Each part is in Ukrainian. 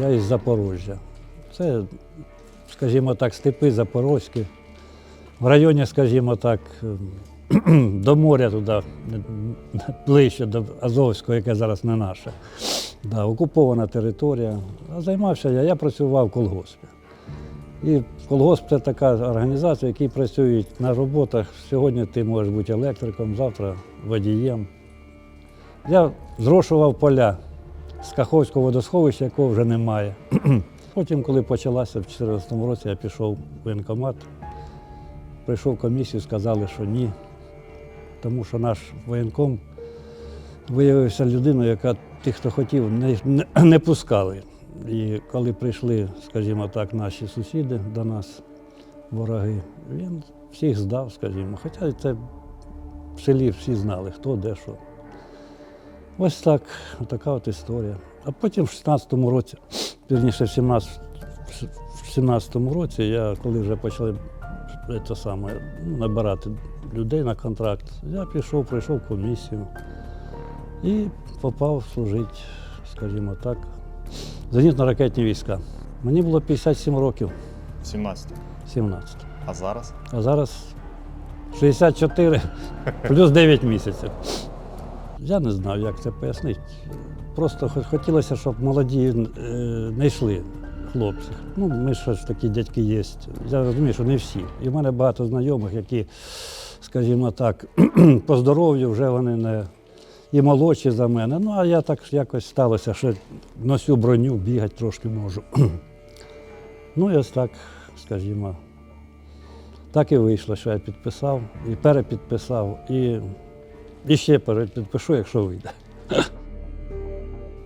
Я із Запорожжя. Це, скажімо так, степи Запорозькі. В районі, скажімо так, до моря туди, ближче до Азовського, яке зараз не наше. Да, окупована територія. А займався я, я працював в колгоспі. І колгосп це така організація, які працюють на роботах. Сьогодні ти можеш бути електриком, завтра водієм. Я зрошував поля з Каховського водосховища, якого вже немає. Потім, коли почалася в 2014 році, я пішов в воєнкомат, прийшов в комісію, сказали, що ні. Тому що наш воєнком виявився людиною, яка тих, хто хотів, не, не, не пускали. І коли прийшли, скажімо так, наші сусіди до нас, вороги, він всіх здав, скажімо. Хоча це в селі всі знали, хто де що. Ось так, така от історія. А потім в 16-му році, вірніше, в 17, в 17-му році, я коли вже почали це саме, набирати людей на контракт, я пішов, прийшов в комісію і попав служити, скажімо так, зенітно-ракетні війська. Мені було 57 років, 17. 17. А зараз? А зараз 64 плюс 9 місяців. Я не знаю, як це пояснити. Просто хотілося, щоб молоді не йшли хлопці. Ну, ми ж такі дядьки є. Я розумію, що не всі. І в мене багато знайомих, які, скажімо так, по здоров'ю вже вони не і молодші за мене. Ну, а я так якось сталося, що носю броню, бігати трошки можу. ну, ось так, скажімо, так і вийшло, що я підписав і перепідписав, і, і ще перепідпишу, якщо вийде.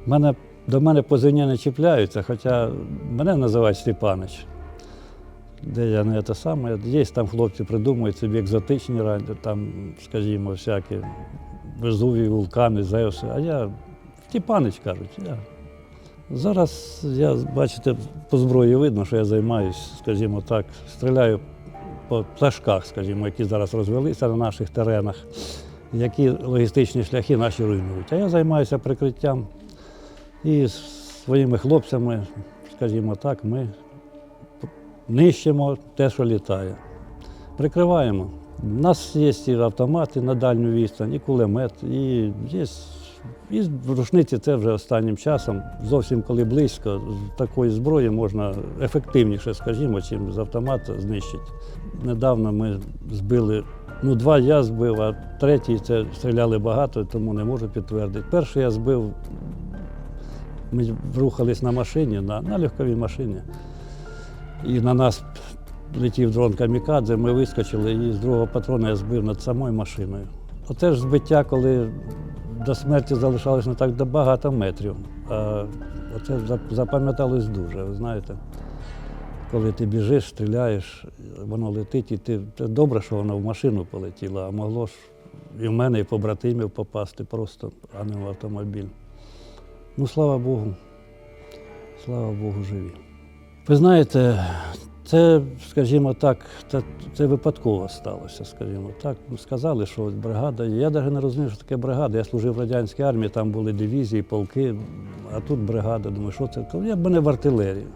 Мене, до мене позивні не чіпляються, хоча мене називають Степанич. Де я не те саме. Є там хлопці придумують собі екзотичні раді, там, скажімо, всякі Везуві, вулкани, Зевси. А я Степанич кажуть. Я. Зараз я, бачите, по зброї видно, що я займаюся, скажімо так, стріляю по пташках, скажімо, які зараз розвелися на наших теренах, які логістичні шляхи наші руйнують. А я займаюся прикриттям і своїми хлопцями, скажімо так, ми нищимо те, що літає. Прикриваємо. У нас є і автомати на дальню відстань, і кулемет, і є. І рушниці це вже останнім часом, зовсім коли близько, з такої зброї можна ефективніше, скажімо, чим з автомата знищити. Недавно ми збили, ну два я збив, а третій це стріляли багато, тому не можу підтвердити. Перший я збив, ми рухались на машині, на, на легковій машині. І на нас летів дрон камікадзе, ми вискочили і з другого патрона я збив над самою машиною. Оце ж збиття, коли до смерті залишалось не так багато метрів. А оце зап- запам'яталось дуже, ви знаєте. Коли ти біжиш, стріляєш, воно летить, і ти це добре, що воно в машину полетіло, а могло ж і в мене, і побратимів попасти просто, а не в автомобіль. Ну, слава Богу, слава Богу, живі. Ви знаєте, це, скажімо так, це, це випадково сталося, скажімо так. Сказали, що бригада. Я навіть не розумів, що таке бригада. Я служив в радянській армії, там були дивізії, полки, а тут бригада. Думаю, що це? Я б мене в артилерію.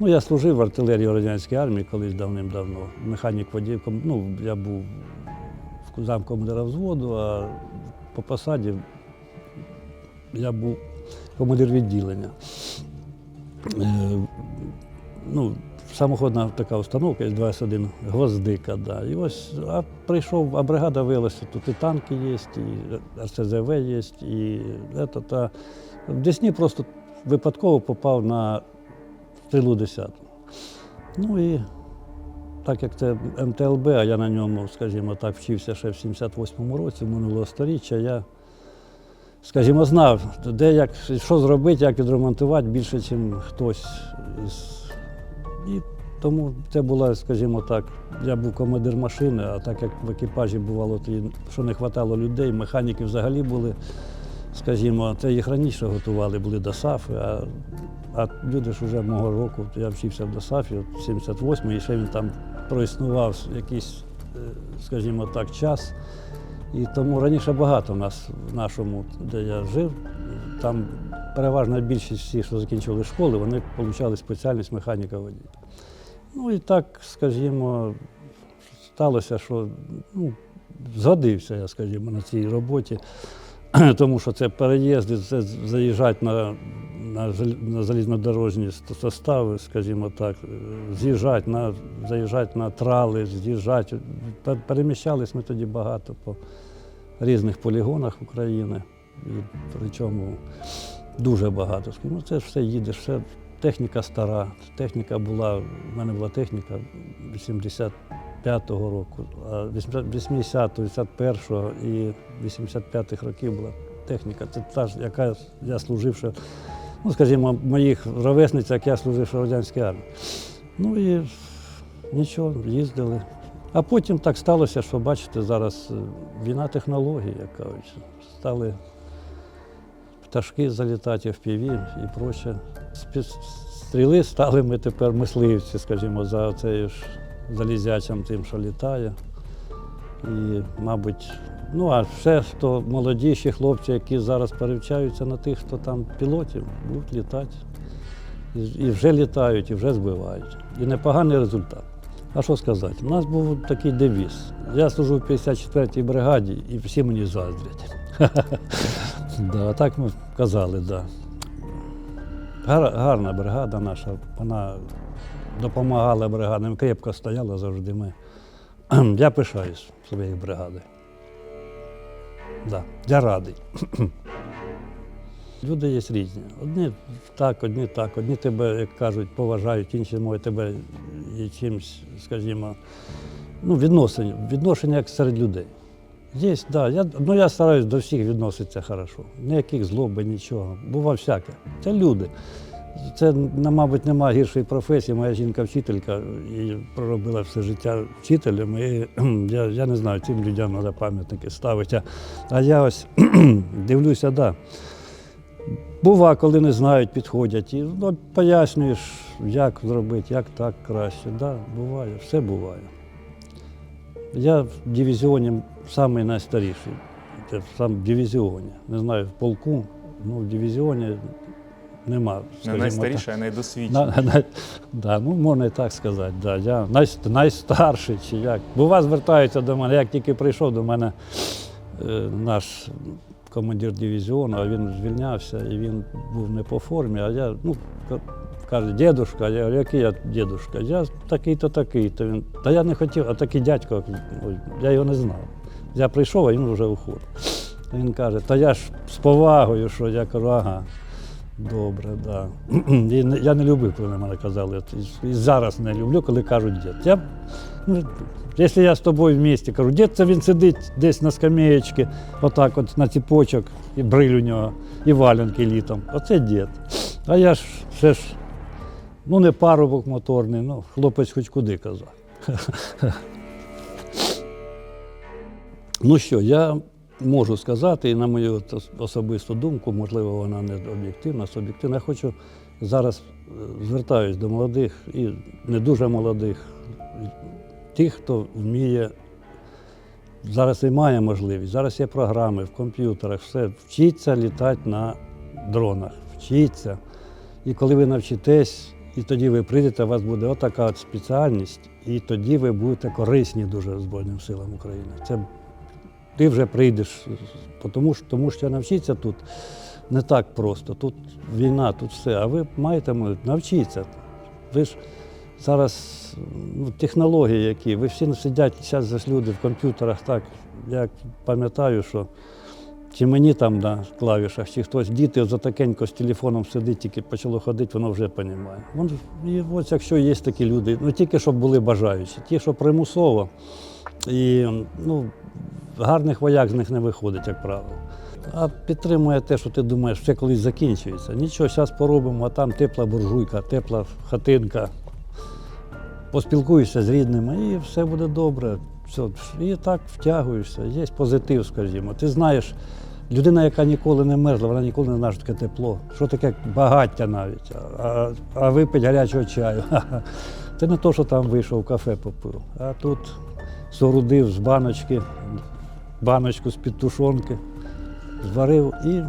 Ну, я служив в артилерії в радянській армії колись давним-давно. Механік водій, ну, я був замкомандира взводу, а по посаді я був командир відділення. Е, ну, самоходна така установка, є 21 гвоздика. Да. І ось, а прийшов, а бригада виявилася, тут і танки є, і РСЗВ є, і це, та. В Десні просто випадково попав на стрілу 10. Ну і так як це МТЛБ, а я на ньому, скажімо так, вчився ще в 78-му році, минулого сторіччя, я, скажімо, знав, де як, що зробити, як відремонтувати більше, ніж хтось із і тому це була, скажімо так, я був командир машини, а так як в екіпажі бувало, що не вистачало людей, механіки взагалі були, скажімо, це їх раніше готували, були до САФи, а, а люди ж вже мого року, я вчився в ДОСАФі, от 78-й, і ще він там проіснував якийсь, е, скажімо так, час. І тому раніше багато нас в нашому, де я жив, там переважна більшість всіх, що закінчували школи, вони отримали спеціальність механіка водія. Ну і так, скажімо, сталося, що ну, згодився я, скажімо, на цій роботі, тому що це переїзди, це заїжджати на, на, на залізнодорожні состави, скажімо так, е, з'їжджати на, заїжджати на трали, з'їжджати. Пер- Переміщались ми тоді багато по різних полігонах України. І причому дуже багато. Ну, це ж все їдеш, все техніка стара. Техніка була, в мене була техніка 85-го року, а 80-го, 81-го і 85-х років була техніка. Це та ж, яка я служив ще, ну, скажімо, моїх ровесниць, як я служив в радянській армії. Ну і нічого, їздили. А потім так сталося, що бачите, зараз е, війна технологій, як кажуть. Стали пташки залітати в піві і проче. Спі- Стріли стали ми тепер мисливці, скажімо, за цією ж залізячим тим, що літає. І, мабуть, ну а ще хто молодіші хлопці, які зараз перевчаються на тих, хто там пілотів, будуть літати. І вже літають, і вже збивають. І непоганий результат. А що сказати? У нас був такий девіз. Я служу в 54-й бригаді і всі мені заздрять. да, так ми казали, так. Да. Гар, гарна бригада наша, вона допомагала бригадам, крепко стояла завжди ми. Я пишаюсь своєю бригадою. Да, я радий. Люди є різні. Одні так, одні так, одні тебе, як кажуть, поважають, інші можуть тебе і чимось, скажімо, ну, відношення, відношення як серед людей. Є, да, я, ну я стараюсь до всіх відноситися хорошо. Ніяких злоби, нічого. Бува всяке. Це люди. Це, мабуть, нема гіршої професії. Моя жінка вчителька і проробила все життя вчителем. І я, я не знаю, цим людям треба пам'ятники ставити. А- А я ось дивлюся, так. Да. Бува, коли не знають, підходять і ну, пояснюєш, як зробити, як так краще. Да, буває, все буває. Я в дивізіоні самий найстаріший. Це сам в дивізіоні. Не знаю, в полку, ну в дивізіоні нема. Не найстаріше, а найдосвідченіше. так. На, на, да, ну, можна і так сказати. Да. Я най, найстарший чи як. Бува звертаються до мене. Як тільки прийшов до мене е, наш командир дивізіону, а він звільнявся і він був не по формі, а я, ну, каже, дідушка, я говорю, який я дідушка? Я такий-то, такий-то. Він, та я не хотів, а такий дядько, я його не знав. Я прийшов, а він вже уходив. Він каже, та я ж з повагою, що я кажу, ага. Добре. Да. І я не любив, коли мене казали. І, зараз не люблю, коли кажуть дід. Я, ну, якщо я з тобою в місті кажу, дід це він сидить десь на скамеєчці, отак от на ціпочок, і бриль у нього, і валенки літом. Оце дід. А я ж все ж, ну не парубок моторний, ну хлопець хоч куди казав. Ну що, я можу сказати, і на мою особисту думку, можливо, вона не об'єктивна, суб'єктивна. Я хочу зараз е, звертаюсь до молодих і не дуже молодих, тих, хто вміє. Зараз і має можливість, зараз є програми в комп'ютерах, все. Вчіться літати на дронах, вчіться. І коли ви навчитесь, і тоді ви прийдете, у вас буде отака от спеціальність, і тоді ви будете корисні дуже Збройним силам України. Це ти вже прийдеш, тому, що- тому що навчитися тут не так просто. Тут війна, тут все. А ви маєте навчитися. Ви ж зараз ну, технології які, ви всі сидять зараз люди в комп'ютерах так. Я пам'ятаю, що чи мені там на клавішах, чи хтось діти затакенько з телефоном сидить, тільки почало ходити, воно вже розуміє. Вон, і ось якщо є такі люди, ну тільки щоб були бажаючі, ті, що примусово, і ну, гарних вояк з них не виходить, як правило. А підтримує те, що ти думаєш, все колись закінчується. Нічого, зараз поробимо, а там тепла буржуйка, тепла хатинка. Поспілкуєшся з рідними і все буде добре. Все. І так втягуєшся, є позитив, скажімо. Ти знаєш, людина, яка ніколи не мерзла, вона ніколи не знає, що таке тепло, що таке багаття навіть, а, а випить гарячого чаю. Це не то, що там вийшов в кафе попив, а тут соорудив з баночки, баночку з-під тушонки, зварив і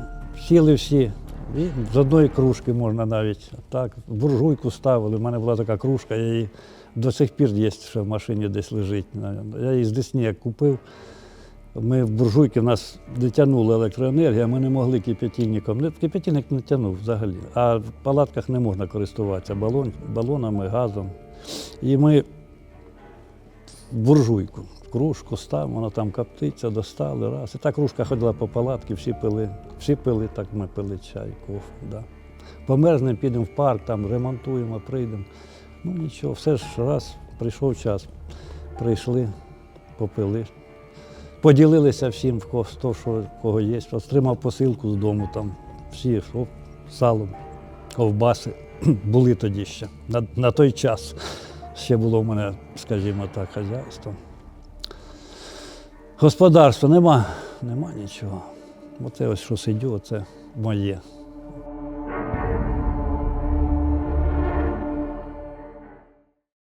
сіли всі І з одної кружки можна навіть так. Буржуйку ставили. У мене була така кружка, я її до сих пір є, ще в машині десь лежить. Я її з Десні купив. Ми в буржуйки нас не тягнула електроенергія, ми не могли кип'ятильником. Кип'ятильник не тягнув взагалі. А в палатках не можна користуватися балон, балонами, газом. І ми в буржуйку, кружку ставимо, вона там коптиться, достали раз. І та кружка ходила по палатці, всі пили, всі пили, так ми пили чай, кофе. Да. Померзнемо, підемо в парк, там ремонтуємо, прийдемо. Ну нічого, все ж раз, прийшов час. Прийшли, попили. Поділилися всім, в хто що, кого є. Отримав посилку з дому, там всі що, салом, ковбаси були тоді ще. На, на той час ще було в мене, скажімо так, хазяйство. Господарства нема, нема нічого. Оце ось щось іде, це моє.